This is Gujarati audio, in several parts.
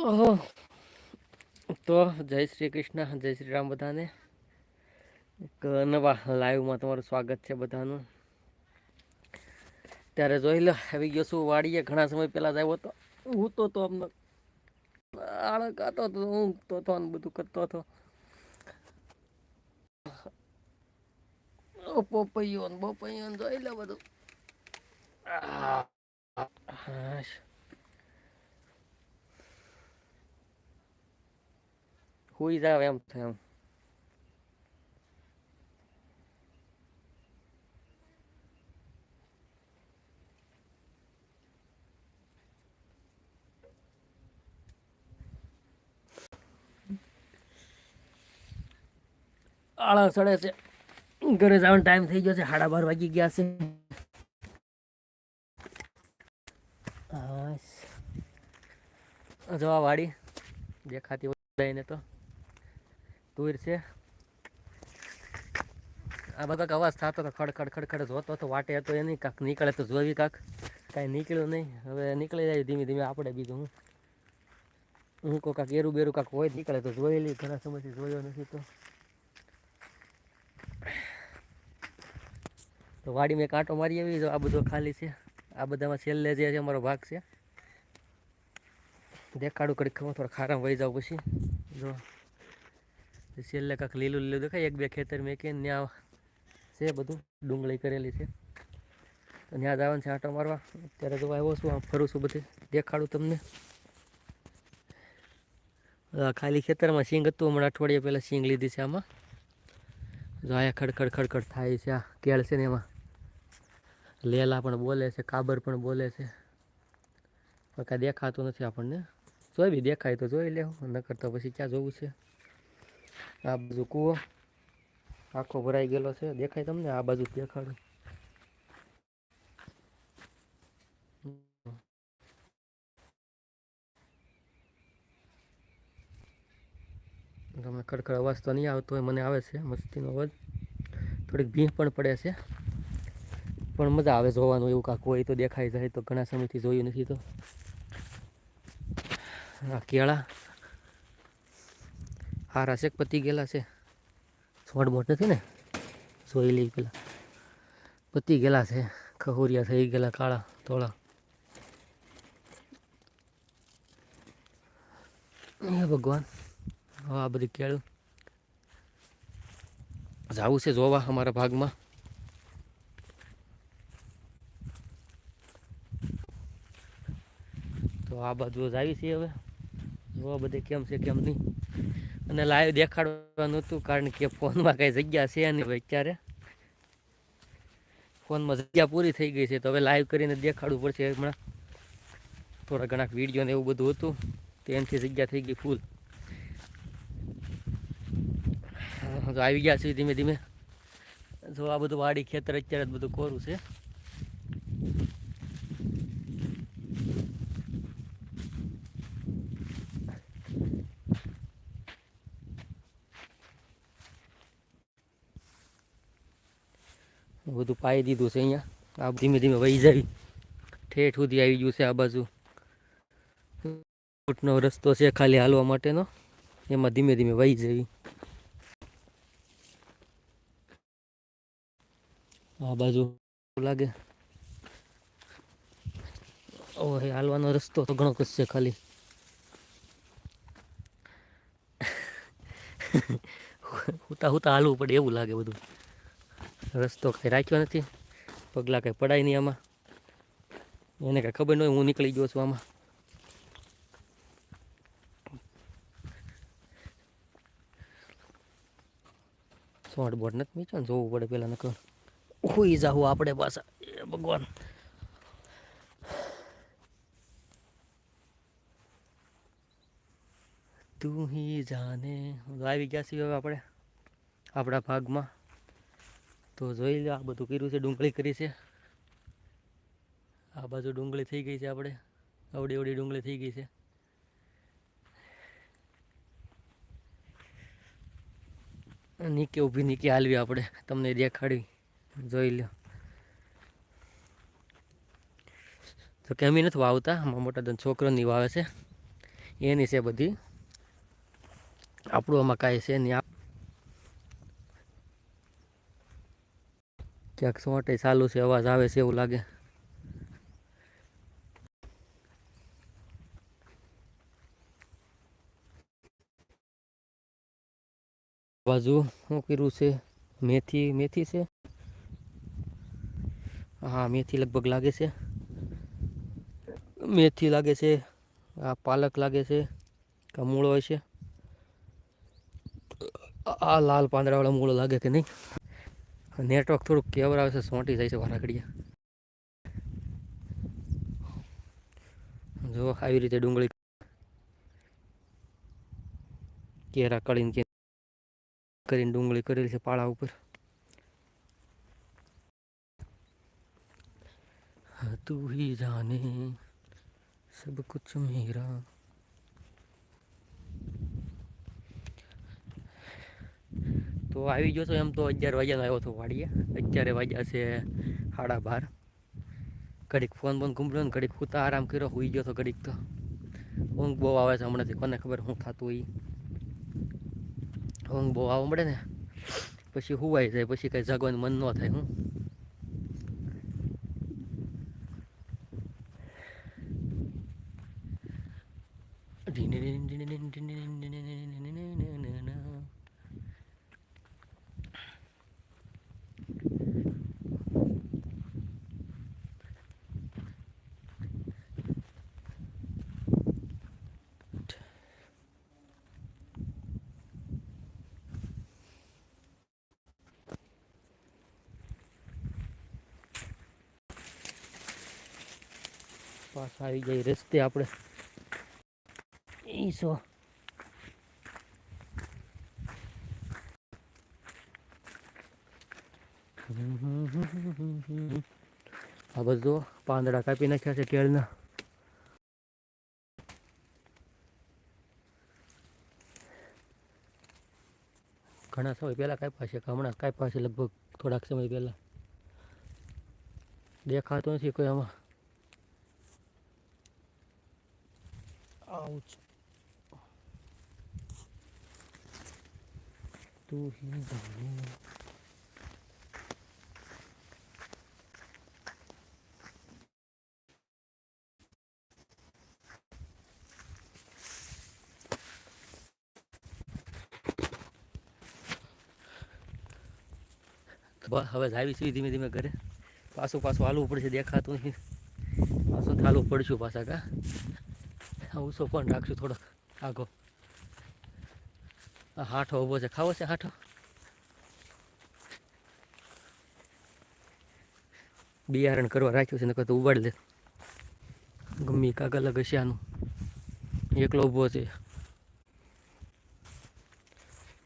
ઓહો. તો જય શ્રી કૃષ્ણ, જય શ્રી રામ બધાને. એક નવા લાઈવમાં તમારું સ્વાગત છે બધાનું. ત્યારે જોઈ લો, આવી ગયો છું વાડીએ. ઘણા સમય પહેલાં જ આવ્યો હતો. હું તો તો અમને આળક હતો તો ઊંઘતો હતો ને બધું કરતો હતો. પોપૈયો ને બોપૈયો જોઈ લો બધું. હા. હુઈ જાવ એમ થાય એમ આળા સડે છે. ઘરે જવાનો ટાઈમ થઈ ગયો છે. સાડા બાર વાગી ગયા છે. જવા વાળી દેખાતી હોય ને તો. તુર છે. આ બધા અવાજ થતો હતો ખડખડ ખડખડ જોતો હતો વાટે હતો એની કાંક નીકળે તો જોવી કાંક. કાંઈ નીકળ્યું નહીં, હવે નીકળી જાય ધીમે ધીમે આપણે બીજું હું. હું કોઈ કાંક એરું બેરું કાંક હોય નીકળે તો જોઈ લઈ ઘણા સમયથી જોયો નથી તો. તો વાડી મેં કાંટો મારી આવી આ બધો ખાલી છે. આ બધામાં છેલ્લે જે છે અમારો ભાગ છે. દેખાડું કડી ખબર થોડા ખારામાં વહી જાવ પછી. જો. છેલ્લે કાંક લીલું લીલું દેખાય, એક બે ખેતર મેં કે ત્યાં છે બધું, ડુંગળી કરેલી છે. તો ત્યાં જવાનું છે આંટો મારવા. અત્યારે તો આવ્યો છું, આમ ફરું છું બધે, દેખાડું તમને. ખાલી ખેતરમાં સિંગ હતું, હમણાં અઠવાડિયા પહેલાં સિંગ લીધી છે આમાં. જો આયા ખડખડ ખડખડ થાય છે, આ કેળ છે ને એમાં. લેલા પણ બોલે છે, કાબર પણ બોલે છે. પણ કાંઈ દેખાતું નથી આપણને. જોઈ બી, દેખાય તો જોઈ લેવું, નકર તો પછી ક્યાં જોવું છે. આ બાજુ કૂવો. આખો ભરાઈ ગયેલો છે. દેખાય તમને? આ બાજુ દેખાડું. તમને ખડખડ અવાજ તો નહીં આવતો હોય, મને આવે છે મસ્તીનો અવાજ. થોડીક ભીંહ પણ પડે છે. પણ મજા આવે જોવાનું એવું કાંક હોય તો દેખાઈ જાય તો ઘણા સમયથી જોયું નથી તો. આ કેળા. હારા છે પતી ગયેલા છે. છોડ મોટ નથી ને? સોઈ લઈ પેલા પતી ગયેલા છે. ખહુરિયા થઈ ગયેલા કાળા ધોળા. હે ભગવાન આ બધી કેળું જવું છે જોવા અમારા ભાગમાં. તો આ બાજુ જ આવી છે હવે. જોવા બધે કેમ છે, કેમ નહીં. અને લાઈવ દેખાડવાનું હતું કારણ કે ફોનમાં કઈ જગ્યા છે નહીં અત્યારે. ફોનમાં જગ્યા પૂરી થઈ ગઈ છે તો હવે લાઈવ કરીને દેખાડવું પડશે હમણાં. થોડા ઘણા વીડિયો ને એવું બધું હતું. તેનાથી જગ્યા થઈ ગઈ ફૂલ આવી ગયા છે ધીમે ધીમે. જો આ બધું વાડી ખેતર અત્યારે જ બધું કોરું છે. બધું પાઈ દીધું છે અહીંયા. આ ધીમે ધીમે વહી જાય. ઠેઠ સુધી આવી ગયું છે આ બાજુ. ફૂટનો રસ્તો છે ખાલી હાલવા માટેનો. એમાં ધીમે ધીમે વહી જવી આ બાજુ લાગે. ઓહે, હાલવાનો રસ્તો તો ઘણો કશ છે ખાલી. હુતા હુતા હાલવું પડે એવું લાગે બધું. રસ્તો કંઈ રાખ્યો નથી. પગલાં કંઈ પડાય નહીં આમાં. એને કાંઈ ખબર ન હોય, હું નીકળી ગયો છું આમાં. શોર્ટ બોર્ડ નથી મીચો જોવું પડે પેલા નકર. હોઈ જાવું આપણે પાછા. એ ભગવાન. તું હી જાને. આવી ગયા છીએ હવે આપણે. આપણા ભાગમાં. તો જોઈ લો, આ બધું કર્યું છે, ડુંગળી કરી છે. આ બાજુ ડુંગળી થઈ ગઈ છે આપણે. અવડી અવડી ડુંગળી થઈ ગઈ છે. નીકે ઊભી, નીકે હાલવી આપણે. તમને દેખાડી. જોઈ લો. તો કે નથી વાવતા, આમાં મોટા દન છોકરો નહીં વાવે છે. એની છે બધી. આપણું આમાં કાંઈ છે નહીં. ક્યાંક સોટે ચાલુ છે, અવાજ આવે છે એવું લાગે. બાજુ શું કર્યું છે? મેથી મેથી છે? હા, મેથી લગભગ લાગે છે. મેથી લાગે છે, આ પાલક લાગે છે આ મૂળો હોય છે. આ લાલ પાંદડાવાળા મૂળો લાગે કે નહીં? નેટવર્ક થોડુંક કેવર આવે છે, સોંટી જાય છે વારાકડીયા જો આવી રીતે ડુંગળી કેરા કળીને કરીને ડુંગળી કરેલી છે પાળા ઉપર. તું હી જાને, સબ કુછ મેરા તો આવી ગયો તો એમ તો અગિયાર વાગ્યાનો આવ્યો હતો વાડીએ. અત્યારે વાગ્યા છે સાડા બાર. ઘડીક ફોન બોન ઘૂમડ્યો ને ઘડીક ખૂતા આરામ કર્યો, હોઈ ગયો તો ઘડીક તો ઊંઘ બહુ આવે છે હમણાંથી, કોને ખબર શું થતું હોય. ઊંઘ બહુ આવવા મળે ને. પછી હુવાઈ જાય, પછી કંઈ જાગવાનું મન ન થાય, હું. પાછા આવી જાય રસ્તે આપણે. ઈસો આ બધું પાંદડા કાપી નાખ્યા છે કેળના. ઘણા સમય પહેલાં કાપ્યા છે હમણાં કાપ્યા છે લગભગ થોડાક સમય પહેલાં. દેખાતો નથી કોઈ આમાં. out to his room. હવે જાવી છીએ ધીમે ધીમે ઘરે. પાછું પાછું હાલવું પડશે, દેખાતું નહીં. પાછું હાલવું પડશું પાછા કા? ઉસો પણ રાખશું થોડોક આગો. આ હાઠો ઊભો છે. ખાવો છે હાઠો? બિયારણ કરવા રાખ્યું છે, નકર તો ઉબાડ લે. ગમી કાક અલગ હશે આનું એકલો ઊભો છે.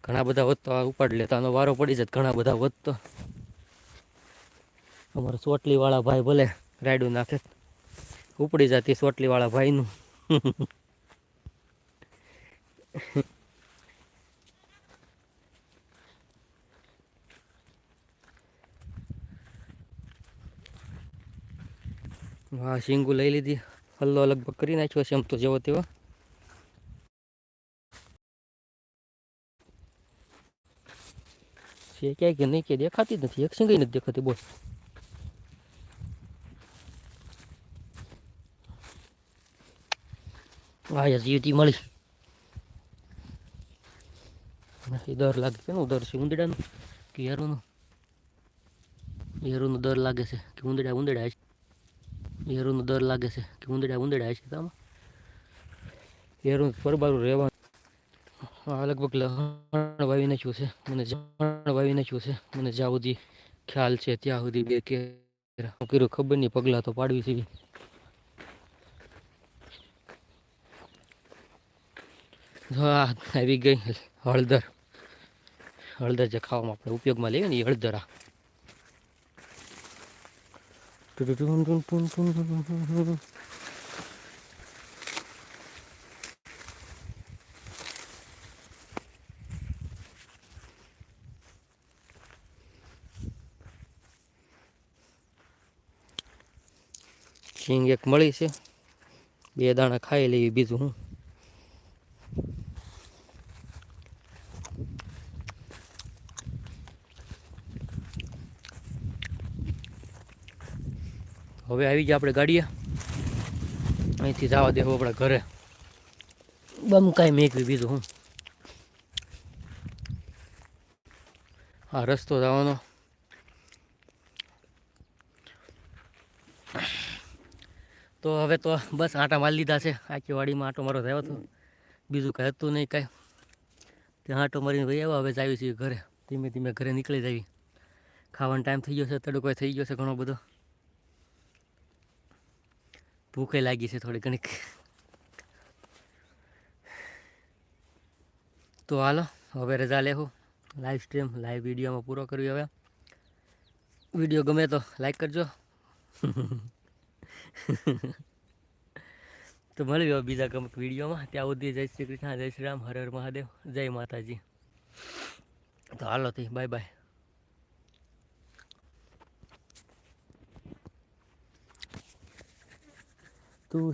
ઘણા બધા વધતો, આ ઉપાડી લેતા આનો વારો પડી જાય ઘણા બધા વધતો. અમારા ચોટલીવાળા ભાઈ ભલે રાયડું નાખે. ઉપડી જતી ચોટલીવાળા ભાઈનું. હા શીંગુ લઈ લીધી. હલ્લો લગભગ કરી નાખ્યો છે એમ તો જેવો તેવો. છે ક્યાંય કે નહીં કે દેખાતી નથી. એક સિંગી નથી દેખાતી, બોલ. યાર જીવતી મળી. એ દર લાગે છે ને દર છે ઉંદડાનું કે યારુનું. યારુનો દર લાગે છે, કે ઉંદડા ઉંદડા છે. યારુનો ડર લાગે છે, કે ઉંદડા ઉંદડા છે તમે. યારું પરબારું રહેવાનું. લગભગ લહણ વાવી નાખ્યું છે, મને જાણ વાવી નાખ્યું છે, મને જ્યાં સુધી ખ્યાલ છે, ત્યાં સુધી બે કે કર્યું ખબર નહીં, પગલાં તો પાડવી છે. આવી ગઈ હળદર હળદર જે ખાવામાં આપણે ઉપયોગમાં લઈએ ને એ હળદર આ સિંગ એક મળી છે બે દાણા ખાઈ લઈએ બીજું હું હવે આવી ગયા આપણે ગાડીએ. અહીંથી જવા દેવું આપણે ઘરે. બમ કાંઈ મેકવી બીજું હું. આ રસ્તો જવાનો. તો હવે તો બસ આટા મારી લીધા છે. આખી વાડીમાં આટો મારો થયો હતો બીજું કાંઈ હતું નહીં કાંઈ. ત્યાં આટો મારીને ભાઈ આવ્યો, હવે જ આવી છીએ ઘરે. ધીમે ધીમે ઘરે નીકળી જવી ખાવાનો ટાઈમ થઈ ગયો છે, તડકો થઈ ગયો છે ઘણો બધો. ભૂખે લાગી છે થોડી ઘણીક તો હાલો, હવે રજા લેવું લાઈવ સ્ટ્રીમ લાઈવ વિડીયોમાં પૂરો કર્યો હવે. વીડિયો ગમે તો લાઈક કરજો. તો મળ્યો બીજા ગમક વિડીયોમાં ત્યાં સુધી જય શ્રી કૃષ્ણ, જય શ્રી રામ, હર હર મહાદેવ, જય માતાજી. તો હાલો થી બાય બાય તું